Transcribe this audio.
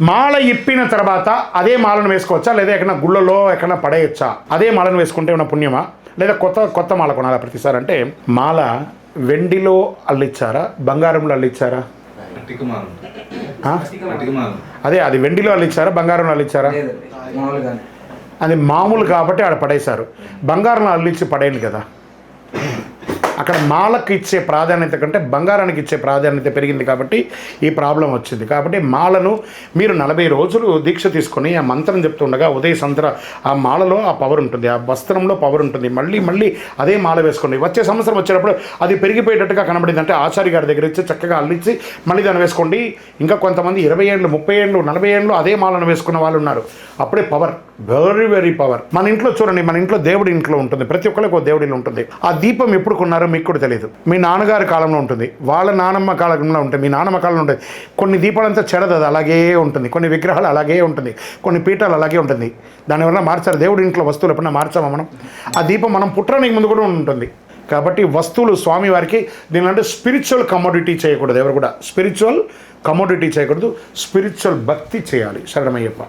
మాల ఇప్పిన తర్వాత అదే మాలను వేసుకోవచ్చా? లేదా ఎక్కడన్నా గుళ్ళలో ఎక్కడన్నా పడేయచ్చా? అదే మాలను వేసుకుంటే ఏమైనా పుణ్యమా? లేదా కొత్త కొత్త మాల కొనాలా ప్రతిసారి? అంటే మాల వెండిలో అల్లిచ్చారా? బంగారంలో అల్లిచ్చారా? అదే అది వెండిలో అల్లిచ్చారా? బంగారంలో అల్లిచ్చారా? అది మామూలు కాబట్టి ఆడ పడేశారు. బంగారంలో అల్లిచ్చి పడేయాలి కదా. అక్కడ మాలకు ఇచ్చే ప్రాధాన్యత కంటే బంగారానికి ఇచ్చే ప్రాధాన్యత పెరిగింది కాబట్టి ఈ ప్రాబ్లం వచ్చింది. కాబట్టి మాలను మీరు నలభై రోజులు దీక్ష తీసుకొని ఆ మంత్రం చెప్తుండగా ఉదయ సంత్ర ఆ మాలలో ఆ పవర్ ఉంటుంది. ఆ వస్త్రంలో పవర్ ఉంటుంది. మళ్ళీ మళ్ళీ అదే మాల వేసుకోండి. వచ్చే సంవత్సరం వచ్చేటప్పుడు అది పెరిగిపోయేటట్టుగా కనబడింది అంటే ఆచారి గారి దగ్గర ఇచ్చి చక్కగా అల్లించి మళ్ళీ దాన్ని వేసుకోండి. ఇంకా కొంతమంది ఇరవై ఏళ్ళు ముప్పై ఏళ్ళు నలభై ఏళ్ళు అదే మాలను వేసుకున్న వాళ్ళు ఉన్నారు. అప్పుడే పవర్ వెరీ వెరీ పవర్ మన ఇంట్లో చూడండి మన ఇంట్లో దేవుడి ఇంట్లో ఉంటుంది. ప్రతి ఒక్కరికి ఒక దేవుడి ఉంటుంది. ఆ దీపం ఎప్పుడు కొన్నారు? మీకు కూడా తెలియదు. మీ నాన్నగారి కాలంలో ఉంటుంది. వాళ్ళ నానమ్మ కాలంలో ఉంటుంది. మీ నానమ్మ కాలంలో ఉంటుంది. కొన్ని దీపాలంతా చెడదు అది అలాగే ఉంటుంది. కొన్ని విగ్రహాలు అలాగే ఉంటుంది. కొన్ని పీఠాలు అలాగే ఉంటుంది. దానివల్ల మార్చారు దేవుడి ఇంట్లో వస్తువులు ఎప్పుడన్నా మార్చామా మనం? ఆ దీపం మనం పుట్టడానికి ముందు కూడా ఉంటుంది. కాబట్టి వస్తువులు స్వామివారికి దీనిలంటే స్పిరిచువల్ కమోడిటీ చేయకూడదు ఎవరు కూడా. స్పిరిచువల్ కమోడిటీ చేయకూడదు. స్పిరిచువల్ భక్తి చేయాలి. శరణమయ్యప్ప.